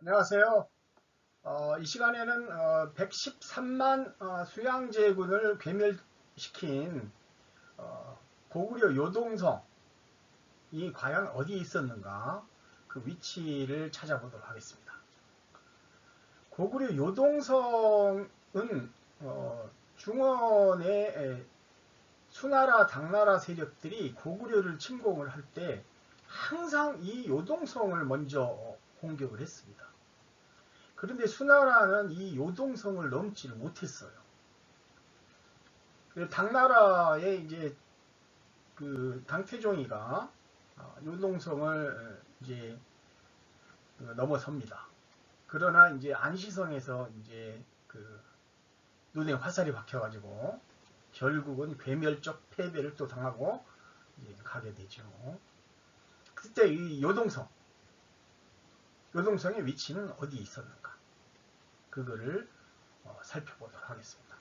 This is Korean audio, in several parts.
안녕하세요. 어, 이 시간에는 어, 113만 어, 수양제군을 괴멸시킨 어, 고구려 요동성이 과연 어디에 있었는가 그 위치를 찾아보도록 하겠습니다. 고구려 요동성은 어, 중원의 에, 수나라 당나라 세력들이 고구려를 침공을 할 때 항상 이 요동성을 먼저 공격을 했습니다. 그런데 수나라는 이 요동성을 넘지를 못했어요. 그 당나라의 이제 그 당태종이가 어, 요동성을 이제 넘어섭니다. 그러나 이제 안시성에서 이제 그 눈에 화살이 박혀가지고 결국은 괴멸적 패배를 또 당하고 가게 되죠. 그때 이 요동성, 요동성의 위치는 어디 있었는가? 그거를 어, 살펴보도록 하겠습니다.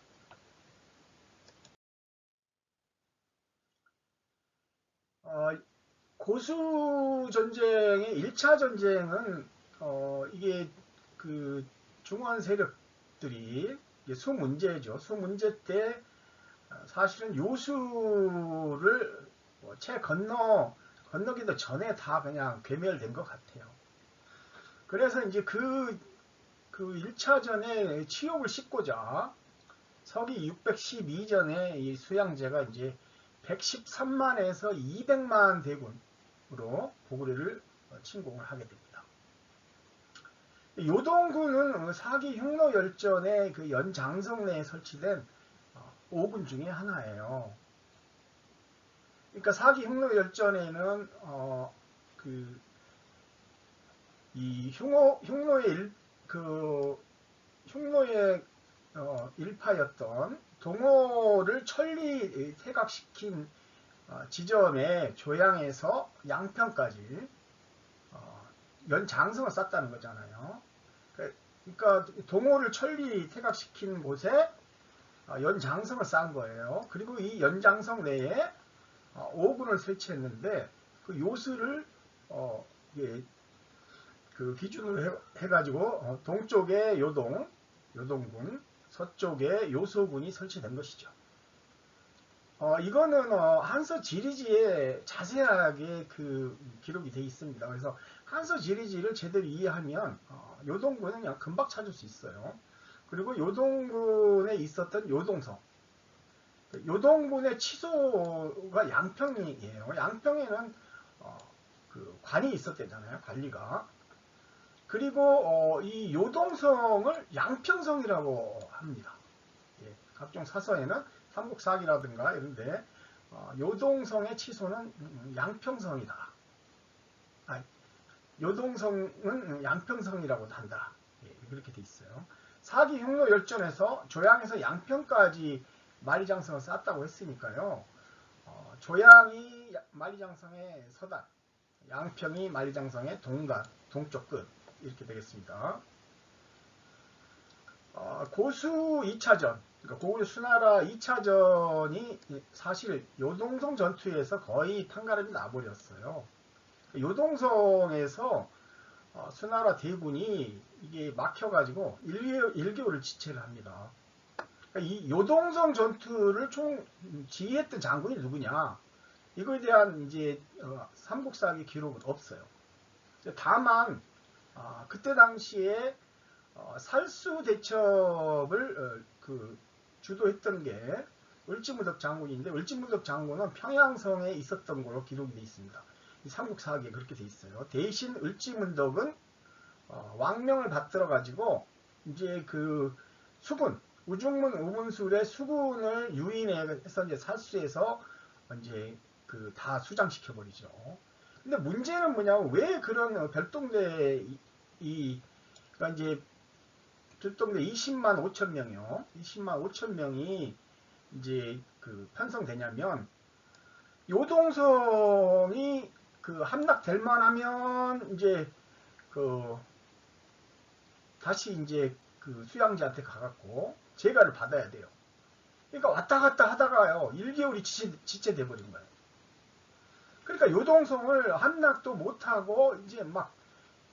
어, 고수 전쟁의 1차 전쟁은 어, 이게 그 중원 세력들이 수 문제죠. 수 문제 때 어, 사실은 요수를 뭐채 건너 건너기도 전에 다 그냥 괴멸된 것 같아요. 그래서 이제 그, 그 1차전에 치욕을 씻고자 서기 612전에 이 수양제가 이제 113만에서 200만 대군으로 고구려를 침공을 하게 됩니다. 요동군은 사기 흉노 열전의 그 연장성 내에 설치된 5군 중에 하나예요. 그러니까 사기 흉노 열전에는 어, 그, 이 흉노, 흉노의 일, 그, 흉노의 어, 일파였던 동호를 천리 퇴각시킨 어, 지점의 조양에서 양평까지 어, 연장성을 쌓다는 거잖아요. 그러니까 동호를 천리 퇴각시킨 곳에 어, 연장성을 쌓은 거예요. 그리고 이 연장성 내에 어, 5군을 설치했는데 그 요수를 어, 예, 그 기준으로 해, 가지고 어, 동쪽에 요동, 요동군, 서쪽에 요소군이 설치된 것이죠. 어, 이거는 어, 한서 지리지에 자세하게 그 기록이 되어 있습니다. 그래서 한서 지리지를 제대로 이해하면 어, 요동군은 그냥 금방 찾을 수 있어요. 그리고 요동군에 있었던 요동성, 요동군의 치소가 양평이에요. 양평에는 어, 그 관이 있었대잖아요. 관리가. 그리고 어, 이 요동성을 양평성이라고 합니다. 예, 각종 사서에는 삼국사기라든가 이런데 어, 요동성의 치소는 양평성이다. 아, 요동성은 양평성이라고 한다. 예, 그렇게 돼 있어요. 사기 흉노 열전에서 조양에서 양평까지 만리장성을 쌓았다고 했으니까요. 어, 조양이 만리장성의 서단, 양평이 만리장성의 동간, 동쪽 끝 이렇게 되겠습니다. 어, 고수 2차전, 그러니까 고구려 수나라 2차전이 사실 요동성 전투에서 거의 판가름이 나버렸어요. 요동성에서 어, 수나라 대군이 이게 막혀가지고 1개월, 을 지체를 합니다. 그러니까 이 요동성 전투를 총 지휘했던 장군이 누구냐? 이거에 대한 이제 어, 삼국사기 기록은 없어요. 다만 어, 그때 당시에 어, 살수 대첩을 어, 그 주도했던 게 을지무덕 장군인데 을지무덕 장군은 평양성에 있었던 걸로 기록이 되어 있습니다. 이 삼국사기에 그렇게 되어 있어요. 대신 을지문덕은 어, 왕명을 받들어 가지고 이제 그 수군 우중문 우문술의 수군을 유인해서 이제 살수해서 이제 그 다 수장시켜 버리죠. 근데 문제는 뭐냐면 왜 그런 별동대 이 그러니까 이제 별동대 20만 5천 명이요. 20만 5천 명이 이제 그 편성되냐면 요동성이 그 함락될 만하면 이제 그 다시 이제 그 수양지한테 가갖고 재가를 받아야 돼요. 그러니까 왔다 갔다 하다가요, 1개월이 지체, 돼 버린 거예요. 그러니까 요동성을 한낙도 못하고, 이제 막,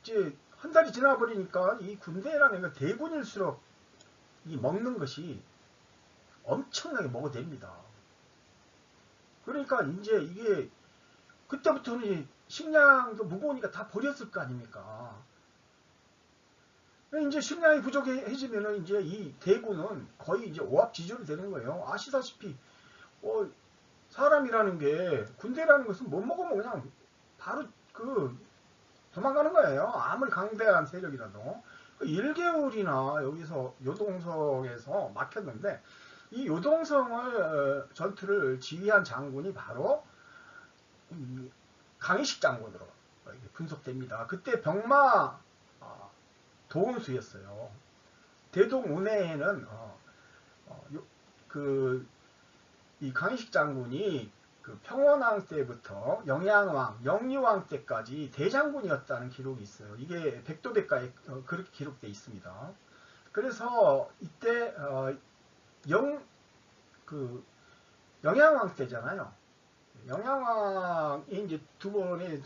이제 한 달이 지나버리니까 이 군대라는 건 대군일수록 이 먹는 것이 엄청나게 먹어댑니다. 그러니까 이제 이게 그때부터는 식량도 무거우니까 다 버렸을 거 아닙니까? 이제 식량이 부족해지면은 이제 이 대군은 거의 이제 오합지졸이 되는 거예요. 아시다시피 어, 사람이라는 게 군대라는 것은 못 먹으면 그냥 바로 그 도망가는 거예요. 아무리 강대한 세력이라도. 1개월이나 여기서 요동성에서 막혔는데 이 요동성을 어, 전투를 지휘한 장군이 바로 이 강희식 장군으로 분석됩니다. 그때 병마 어, 도운수였어요. 대동 운해에는 어, 어, 요- 그, 이 강희식 장군이 그 평원왕 때부터 영양왕, 영유왕 때까지 대장군이었다는 기록이 있어요. 이게 백도백가에 어, 그렇게 기록되어 있습니다. 그래서 이때 어, 영, 그 영양왕 때잖아요. 영양왕이 이제 두 번의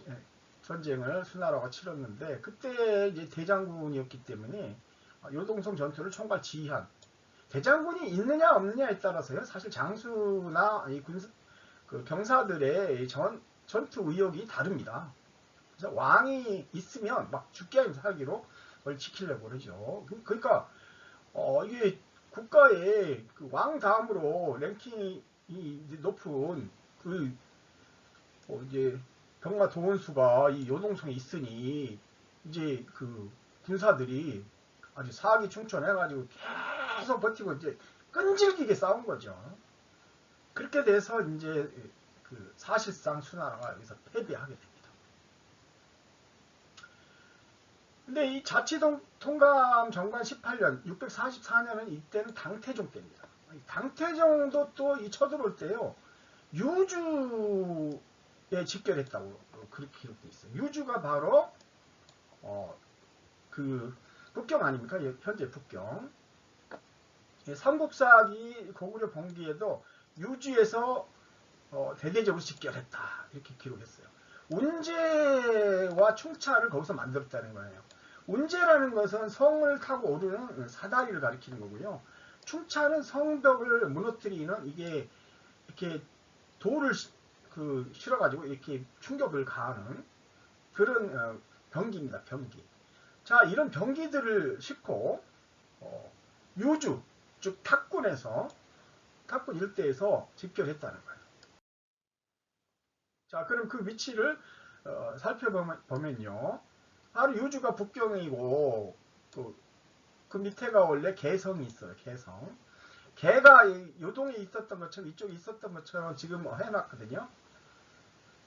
전쟁을 수나라가 치렀는데 그때 이제 대장군이었기 때문에 요동성 전투를 총괄 지휘한 대장군이 있느냐 없느냐에 따라서요. 사실 장수나 이 군사 그 병사들의 이 전, 전투 의욕이 다릅니다. 그래서 왕이 있으면 막 죽게 하면 살기로 그걸 지키려고 그러죠. 그- 그러니까 어, 이게 국가의 그 왕 다음으로 랭킹이 이제 높은 그 어, 이제 병마 도원수가 이 요동성에 있으니 이제 그 군사들이 아주 사기 충천해가지고 계속 버티고 이제 끈질기게 싸운 거죠. 그렇게 돼서 이제 그 사실상 수나라가 여기서 패배하게 됩니다. 근데 이 자치통감 정관 18년 644년은 이때는 당태종 때입니다. 이 당태종도 또 이 쳐들어올 때요 유주에 집결했다고 그렇게 기록되어 있어요. 유주가 바로 어, 그 북경 아닙니까? 예, 현재 북경. 예, 삼국사기 고구려 봉기에도 유주에서 어, 대대적으로 집결했다 이렇게 기록했어요. 운제와 충차를 거기서 만들었다는 거예요. 운제라는 것은 성을 타고 오르는 사다리를 가리키는 거고요. 충차는 성벽을 무너뜨리는 이게 이렇게 돌을 시- 그 실어가지고 이렇게 충격을 가하는 그런 어, 병기입니다. 병기. 자 이런 병기들을 싣고 어, 유주 즉 탁군에서 탁군 일대에서 집결했다는 거예요. 자 그럼 그 위치를 어, 살펴보면요. 바로 유주가 북경이고 그, 그 밑에가 원래 개성이 있어요. 개성. 개가 이 요동에 있었던 것처럼 이쪽에 있었던 것처럼 지금 해놨거든요.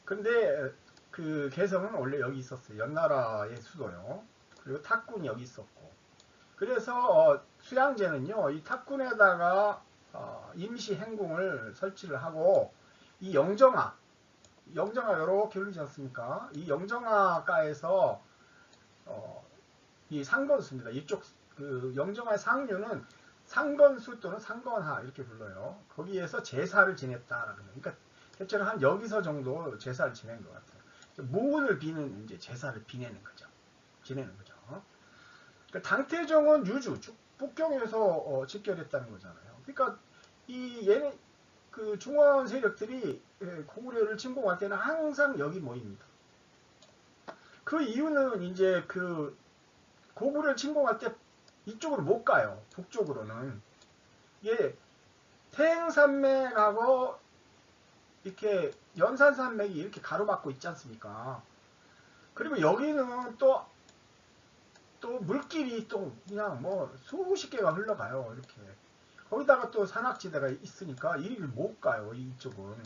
근데 그 개성은 원래 여기 있었어요. 연나라의 수도요. 그리고 탁군이 여기 있었고. 그래서 어, 수양제는요. 이 탁군에다가 어, 임시 행궁을 설치를 하고 이 영정아 영정아 이렇게 흘리지 않습니까? 이 영정아가에서 어, 이 상건수입니다. 이쪽 그 영정아의 상류는 상건수 또는 상건하 이렇게 불러요. 거기에서 제사를 지냈다라는 거예요. 그러니까 대체로 한 여기서 정도 제사를 지낸 것 같아요. 무운을 비는 이제 제사를 비내는 거죠. 지내는 거죠. 그러니까 당태종은 유주, 쭉 북경에서 어, 집결했다는 거잖아요. 그러니까 이 얘네 그 중원 세력들이 예, 고구려를 침공할 때는 항상 여기 모입니다. 그 이유는 이제 그 고구려를 침공할 때 이쪽으로 못 가요. 북쪽으로는. 이게 태행산맥하고 이렇게 연산산맥이 이렇게 가로막고 있지 않습니까? 그리고 여기는 또, 또 물길이 또 그냥 뭐 수십 개가 흘러가요. 이렇게. 거기다가 또 산악지대가 있으니까 이리를 못 가요. 이쪽은.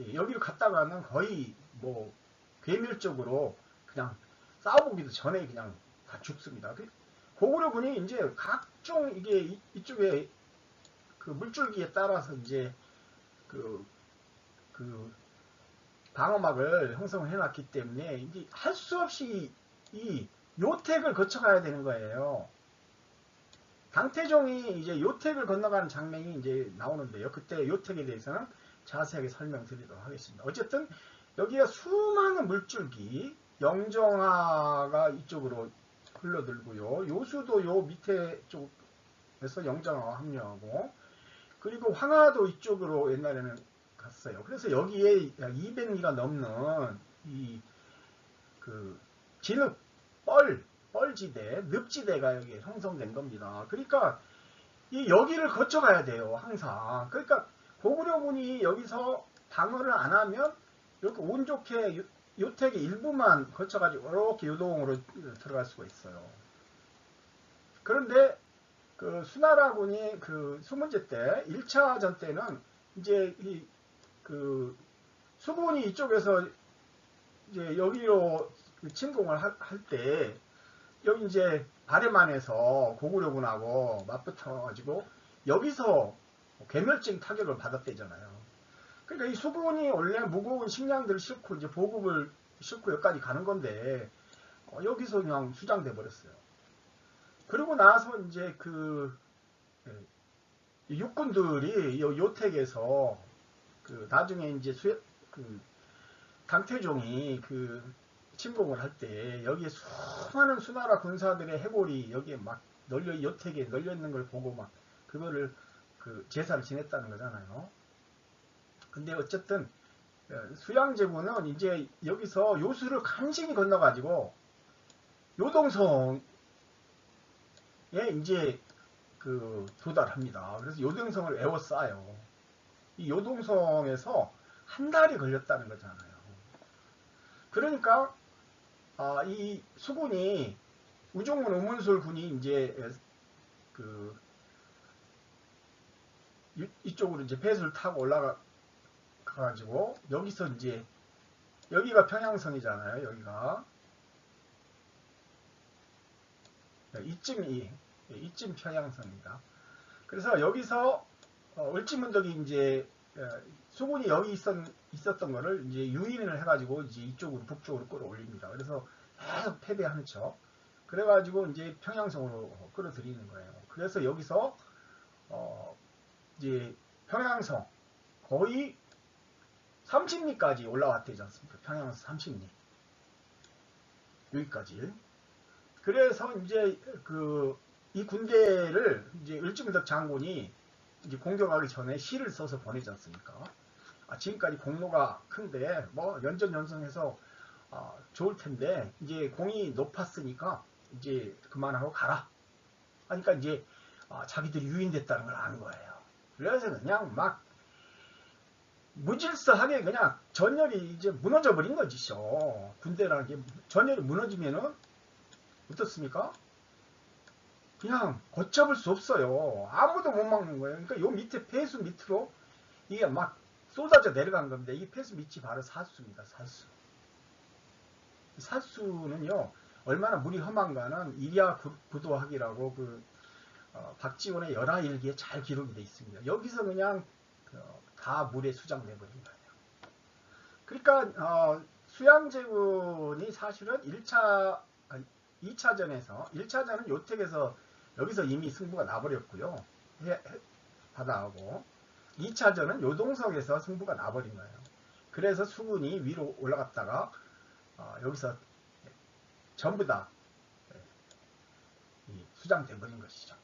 예, 여기를 갔다가는 거의 뭐 괴멸적으로 그냥 싸워보기도 전에 그냥 다 죽습니다. 그 고구려군이 이제 각종 이게 이- 이쪽에 그 물줄기에 따라서 이제 그, 그 방어막을 형성을 해놨기 때문에 이제 할 수 없이 이 요택을 거쳐가야 되는 거예요. 당태종이 이제 요택을 건너가는 장면이 이제 나오는데요. 그때 요택에 대해서는 자세하게 설명드리도록 하겠습니다. 어쨌든 여기가 수많은 물줄기, 영정화가 이쪽으로 흘러들고요. 요수도 요 밑에 쪽에서 영정화가 합류하고 그리고 황하도 이쪽으로 옛날에는 갔어요. 그래서 여기에 약 200리가 넘는 이 그 진흙 뻘 뻘지대 늪지대가 여기 형성된 겁니다. 그러니까 이 여기를 거쳐가야 돼요. 항상. 그러니까 고구려군이 여기서 방어를 안 하면 이렇게 운 좋게 요- 요택의 일부만 거쳐가지고 이렇게 요동으로 들어갈 수가 있어요. 그런데 그 수나라군이 그 수문제 때 1차전 때는 이제 이 그 수군이 이쪽에서 이제 여기로 그 침공을 할 때 여기 이제 발해만에서 고구려군하고 맞붙어가지고 여기서 괴멸적 타격을 받았대잖아요. 그러니까 이 수군이 원래 무거운 식량들을 싣고 이제 보급을 싣고 여기까지 가는 건데 어, 여기서 그냥 수장돼 버렸어요. 그러고 나서 이제 그 예, 이 육군들이 요 요택에서 그 나중에 이제 수, 그 강태종이 그 침공을 할 때 여기에 수많은 수나라 군사들의 해골이 여기에 막 널려 요택에 널려 있는 걸 보고 막 그거를 그 제사를 지냈다는 거잖아요. 근데 어쨌든 어, 수양제군은 이제 여기서 요수를 간신히 건너가지고 요동성에 이제 그 도달합니다. 그래서 요동성을 에워싸요. 이 요동성에서 한 달이 걸렸다는 거잖아요. 그러니까 아, 이 수군이 우종문 우문술 군이 이제 그 이- 이쪽으로 이제 배수를 타고 올라가 가지고 여기서 이제 여기가 평양성이잖아요. 여기가 네, 이쯤이 이쯤 평양성입니다. 그래서 여기서 어, 을지문덕이 이제 어, 수군이 여기 있었, 있었던 거를 이제 유인을 해가지고 이제 이쪽으로 북쪽으로 끌어올립니다. 그래서 계속 패배하는 척. 그래가지고 이제 평양성으로 끌어들이는 거예요. 그래서 여기서 어, 이제 평양성 거의 30리까지 올라왔대지 않습니까? 평양성 30리. 여기까지. 그래서 이제 그 이 군대를 이제 을지문덕 장군이 이제 공격하기 전에 시를 써서 보내지 않습니까? 아, 지금까지 공로가 큰데 뭐 연전 연승해서 아, 좋을 텐데 이제 공이 높았으니까 이제 그만하고 가라. 하니까 이제 아, 자기들이 유인됐다는 걸 아는 거예요. 그래서 그냥 막 무질서하게 그냥 전열이 이제 무너져 버린 거지요. 군대라는 게 전열이 무너지면은 어떻습니까? 그냥 걷잡을 수 없어요. 아무도 못 막는 거예요. 그러니까 요 밑에 폐수 밑으로 이게 막 쏟아져 내려간 건데 이 폐수 밑이 바로 사수입니다. 사수. 이 사수는요 얼마나 물이 험한가는 이리아 구- 구도학이라고 그 어, 박지원의 열하일기에 잘 기록이 돼 있습니다. 여기서 그냥 어, 다 물에 수장돼 버린 거예요. 그러니까 어, 수양제군이 사실은 1차 2차전에서 1차전은 요택에서 여기서 이미 승부가 나버렸고요. 바다하고 2차전은 요동석에서 승부가 나버린 거예요. 그래서 수군이 위로 올라갔다가 어, 여기서 전부 다 예, 이 수장돼 버린 것이죠.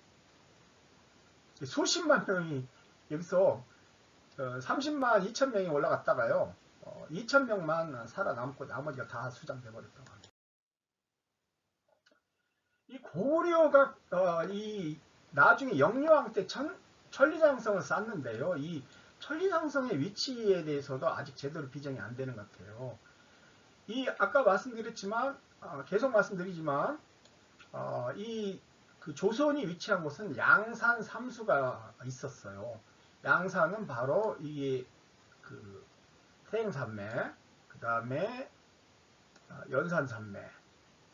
수십만 명이 여기서 어, 30만 2천 명이 올라갔다가요. 어, 2천 명만 살아남고 나머지가 다 수장돼 버렸다고 합니다. 이 고려가 어, 이 나중에 영유왕 때 천, 천리장성을 쌓는데요. 이 천리장성의 위치에 대해서도 아직 제대로 비정이 안 되는 것 같아요. 이 아까 말씀드렸지만 어, 계속 말씀드리지만 어, 이그 조선이 위치한 곳은 양산 삼수가 있었어요. 양산은 바로 이게 그 태행산맥, 그 다음에 어, 연산산맥,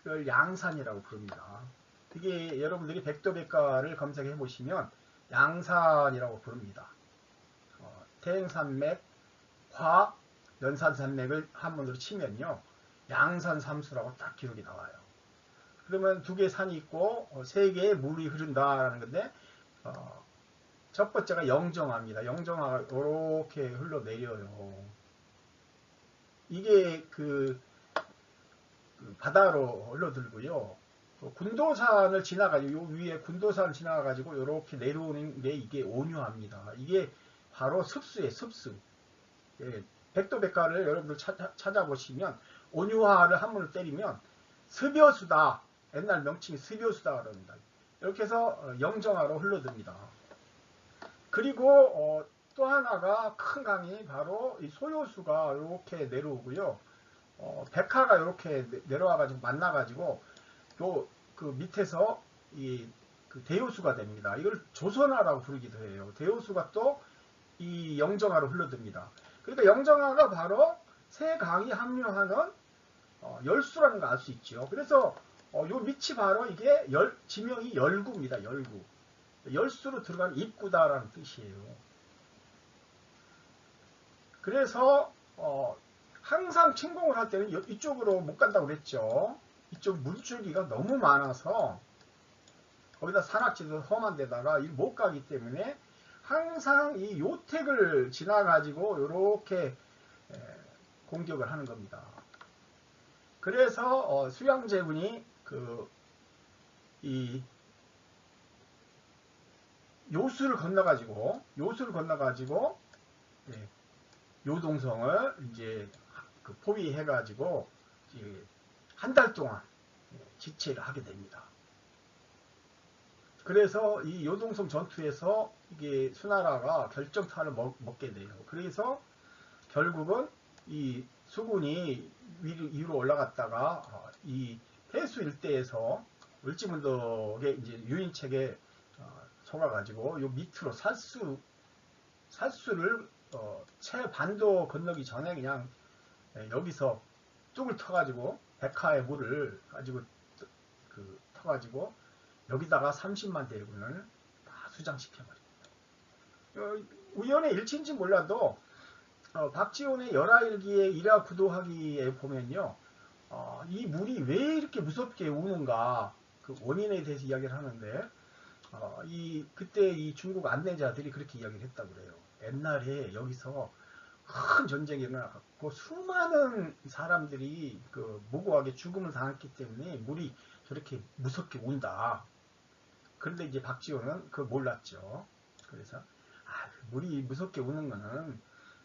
그걸 양산이라고 부릅니다. 이게 여러분들이 백도백과를 검색해 보시면 양산이라고 부릅니다. 어, 태행산맥과 연산산맥을 한문으로 치면요. 양산삼수라고 딱 기록이 나와요. 그러면 두 개의 산이 있고 어, 세 개의 물이 흐른다라는 건데 어, 첫 번째가 영정화입니다. 영정화가 이렇게 흘러내려요. 이게 그 그 바다로 흘러들고요. 그 군도산을 지나가지고 요 위에 군도산을 지나가가지고 이렇게 내려오는 게 이게 온유합니다. 이게 바로 습수의 습수. 예, 백도백과를 여러분들 찾아, 찾아보시면 온유화를 한문을 때리면 습여수다. 옛날 명칭이 습여수다 그럽니다. 이렇게 해서 어, 영정화로 흘러듭니다. 그리고 어, 또 하나가 큰 강이 바로 이 소요수가 이렇게 내려오고요. 어, 백화가 이렇게 내려와가지고 만나가지고 요그 밑에서 이 그 대요수가 됩니다. 이걸 조선화라고 부르기도 해요. 대요수가 또 이 영정화로 흘러듭니다. 그러니까 영정화가 바로 세 강이 합류하는 어, 열수라는 걸 알 수 있죠. 그래서 어, 요 밑이 바로 이게 열, 지명이 열구입니다. 열구. 열수로 들어간 입구다라는 뜻이에요. 그래서 어, 항상 침공을 할 때는 여- 이쪽으로 못 간다고 그랬죠. 이쪽 물줄기가 너무 많아서 거기다 산악지도 험한 데다가 이못 가기 때문에 항상 이 요택을 지나가지고 이렇게 공격을 하는 겁니다. 그래서 어, 수양제군이 그 이 요수를 건너가지고 요수를 건너가지고 예, 요동성을 이제 그 포위해가지고 한 달 동안 예, 지체를 하게 됩니다. 그래서 이 요동성 전투에서 이게 수나라가 결정타를 먹, 먹게 돼요. 그래서 결국은 이 수군이 위로, 위로 올라갔다가 어, 이 해수 일대에서 을지문덕의 이제 유인책에 어, 속아가지고 요 밑으로 살수 살수를 어, 채 반도 건너기 전에 그냥 예, 여기서 뚝을 터가지고 백화의 물을 가지고 뜨- 그 터가지고 여기다가 30만 대군을 다 수장시켜버립니다. 어, 우연의 일치인지 몰라도 어, 박지원의 열하일기의 일화 구도하기에 보면요, 어, 이 물이 왜 이렇게 무섭게 우는가 그 원인에 대해서 이야기를 하는데 어, 이 그때 이 중국 안내자들이 그렇게 이야기를 했다고 그래요. 옛날에 여기서 큰 전쟁이 일어나고 수많은 사람들이 그 무고하게 죽음을 당했기 때문에 물이 저렇게 무섭게 운다. 그런데 이제 박지원은 그걸 몰랐죠. 그래서 아, 물이 무섭게 우는 거는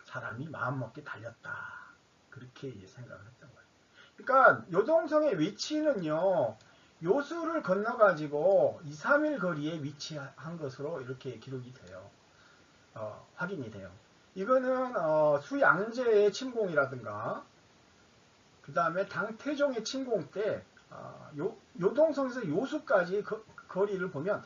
사람이 마음먹게 달렸다. 그렇게 생각을 했던 거예요. 그러니까 요동성의 위치는요. 요수를 건너가지고 2, 3일 거리에 위치한 것으로 이렇게 기록이 돼요. 어, 확인이 돼요. 이거는 어, 수양제의 침공이라든가 그 다음에 당태종의 침공 때 어, 요, 요동성에서 요수까지 거, 거리를 보면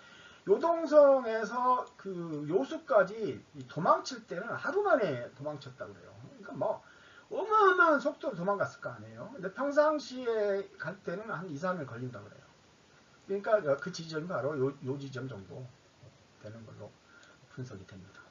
요동성에서 그 요수까지 도망칠 때는 하루 만에 도망쳤다고 그래요. 그러니까 뭐 어마어마한 속도로 도망갔을 거 아니에요. 근데 평상시에 갈 때는 한 2, 3일 걸린다고 그래요. 그러니까 그 지점이 바로 요, 요 지점 정도 되는 걸로 분석이 됩니다.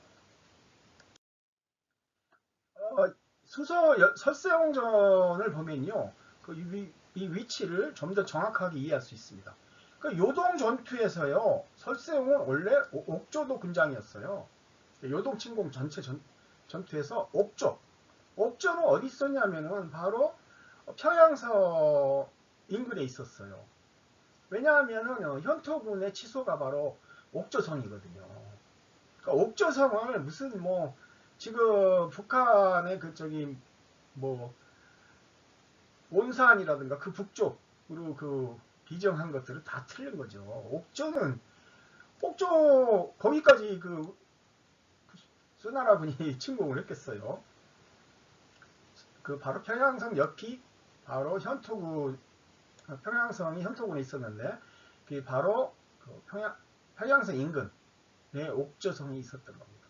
어, 수서 여- 설세홍전을 보면요. 그 위, 이 위치를 좀 더 정확하게 이해할 수 있습니다. 그 요동 전투에서요. 설세홍은 원래 오- 옥조도 군장이었어요. 요동 침공 전체 전, 전투에서 옥조. 옥조는 어디 있었냐면은 바로 평양서 인근에 있었어요. 왜냐하면은 어, 현토군의 치소가 바로 옥조성이거든요. 그러니까 옥조성을 무슨 뭐 지금 북한의 그 저기 뭐 온산이라든가 그 북쪽으로 그 비정한 것들은 다 틀린 거죠. 옥조는 옥조 거기까지 그 수나라 분이 침공을 했겠어요. 그 바로 평양성 옆이 바로 현토군 평양성이 현토군에 있었는데 그게 바로 그 평양 평양성 인근에 옥조성이 있었던 겁니다.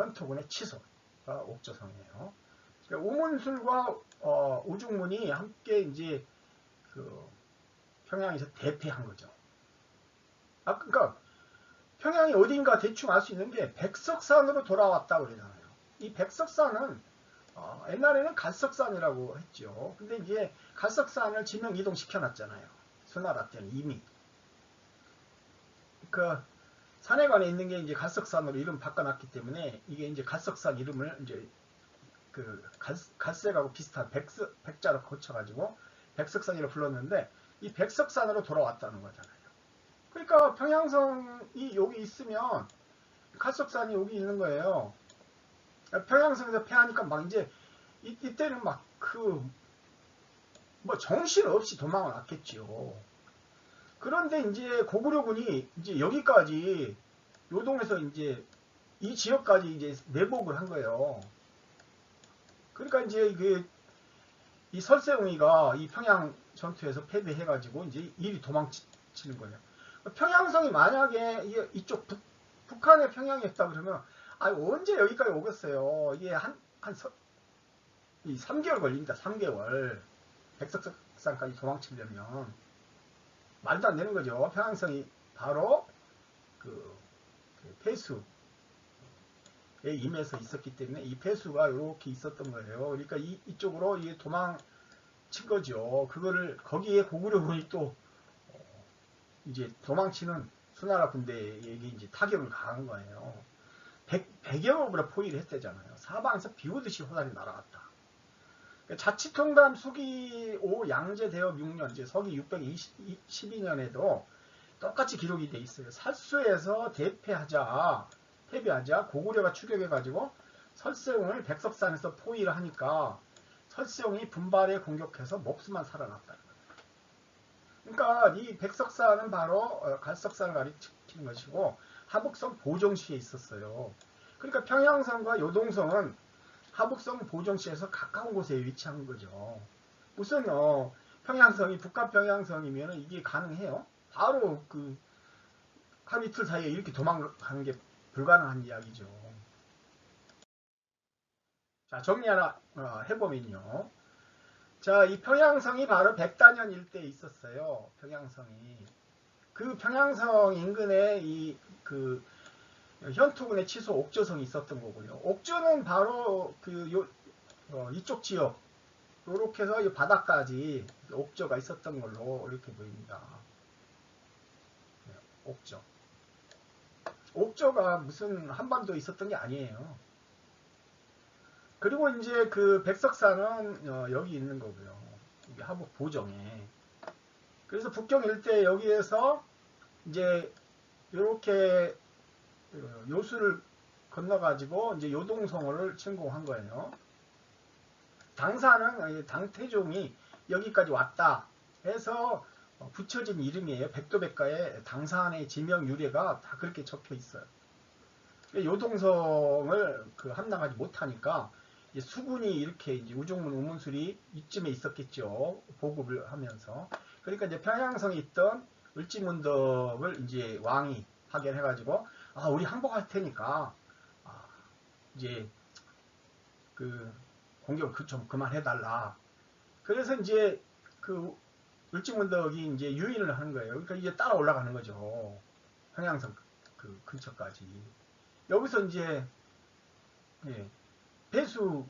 현토군의 치소가 옥조성이에요. 그러니까 우문술과 어, 우중문이 함께 이제 그 평양에서 대패한 거죠. 아, 그러니까 평양이 어딘가 대충 알 수 있는 게 백석산으로 돌아왔다고 그러잖아요. 이 백석산은 어, 옛날에는 갈석산이라고 했죠. 근데 이제 갈석산을 지명 이동 시켜 놨잖아요. 수나라 때는 이미. 그 산해관에 있는 게 이제 갈석산으로 이름 바꿔놨기 때문에 이게 이제 갈석산 이름을 이제 그 갈, 갈색하고 비슷한 백, 백자로 고쳐가지고 백석산이라 불렀는데 이 백석산으로 돌아왔다는 거잖아요. 그러니까 평양성이 여기 있으면 칼석산이 여기 있는 거예요. 평양성에서 패하니까 막 이제 이, 이때는 막 그 뭐 정신 없이 도망을 왔겠지요. 그런데 이제 고구려군이 이제 여기까지 요동에서 이제 이 지역까지 이제 내복을 한 거예요. 그러니까 이제 그이 설세웅이가 이 평양 전투에서 패배해가지고 이제 이리 도망치는 거예요. 평양성이 만약에 이- 이쪽 북, 북한의 평양이었다 그러면 아 언제 여기까지 오겠어요. 이게 한한 이 3개월 걸립니다. 3개월 백석산까지 도망치려면 말도 안 되는 거죠. 평양성이 바로 그, 그 폐수에 임해서 있었기 때문에 이 폐수가 이렇게 있었던 거예요. 그러니까 이, 이쪽으로 이게 도망친 거죠. 그거를 거기에 고구려군이 또 어, 이제 도망치는 수나라 군대에게 이제 타격을 가한 거예요. 100, 100여 보다 포위를 했대잖아요. 사방에서 비 오듯이 호날이 날아갔다. 자치통감 수기 5 양제 대업 6년, 이제 서기 612년에도 똑같이 기록이 돼 있어요. 살수에서 대패하자, 패배하자, 고구려가 추격해가지고 설세웅을 백석산에서 포위를 하니까 설세웅이 분발에 공격해서 목수만 살아났다. 그러니까 이 백석산은 바로 어, 갈석산을 가리키는 것이고 하북성 보정시에 있었어요. 그러니까 평양성과 요동성은 하북성 보정시에서 가까운 곳에 위치한 거죠. 무슨 어, 평양성이 북한 평양성이면 이게 가능해요? 바로 그 하루 이틀 사이에 이렇게 도망가는 게 불가능한 이야기죠. 자 정리 하나 어, 해보면요. 자, 이 평양성이 바로 백단현 일대에 있었어요. 평양성이. 그 평양성 인근에 이그 현토군의 치소 옥저성이 있었던 거고요. 옥저는 바로 그 요, 어, 이쪽 지역 요렇게 해서 이 바닥까지 옥저가 있었던 걸로 이렇게 보입니다. 네, 옥저. 옥저가 무슨 한반도에 있었던 게 아니에요. 그리고 이제 그 백석산은 어, 여기 있는 거고요. 여기 하북 보정에. 그래서 북경 일대 여기에서 이제 이렇게 어, 요수를 건너가지고 이제 요동성을 침공한 거예요. 당사는 이 당태종이 여기까지 왔다 해서 어, 붙여진 이름이에요. 백도백가에 당산의 지명 유래가 다 그렇게 적혀 있어요. 요동성을 그 함락하지 못하니까 수군이 이렇게 우종문 우문술이 이쯤에 있었겠죠. 보급을 하면서. 그러니까 이제 평양성에 있던 을지문덕을 이제 왕이 파견해가지고 아 우리 항복할 테니까 아, 이제 그 공격을 그 좀 그만해달라. 그래서 이제 그 을지문덕이 이제 유인을 하는 거예요. 그러니까 이제 따라 올라가는 거죠. 평양성 그 근처까지. 여기서 이제 예, 배수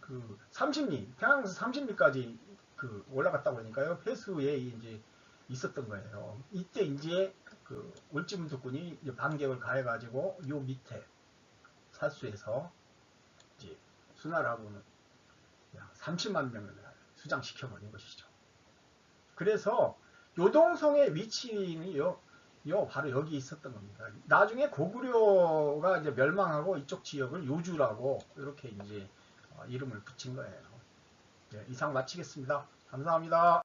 그 30리, 평양에서 30리까지 그 올라갔다 보니까요. 배수에 이제 있었던 거예요. 이때 이제 그 울지문덕군이 반격을 가해가지고 요 밑에 살수에서 이제 수나라고는 약 30만 명을 수장시켜버린 것이죠. 그래서 요동성의 위치는 요, 요 바로 여기 있었던 겁니다. 나중에 고구려가 이제 멸망하고 이쪽 지역을 요주라고 이렇게 이제 어, 이름을 붙인 거예요. 네, 이상 마치겠습니다. 감사합니다.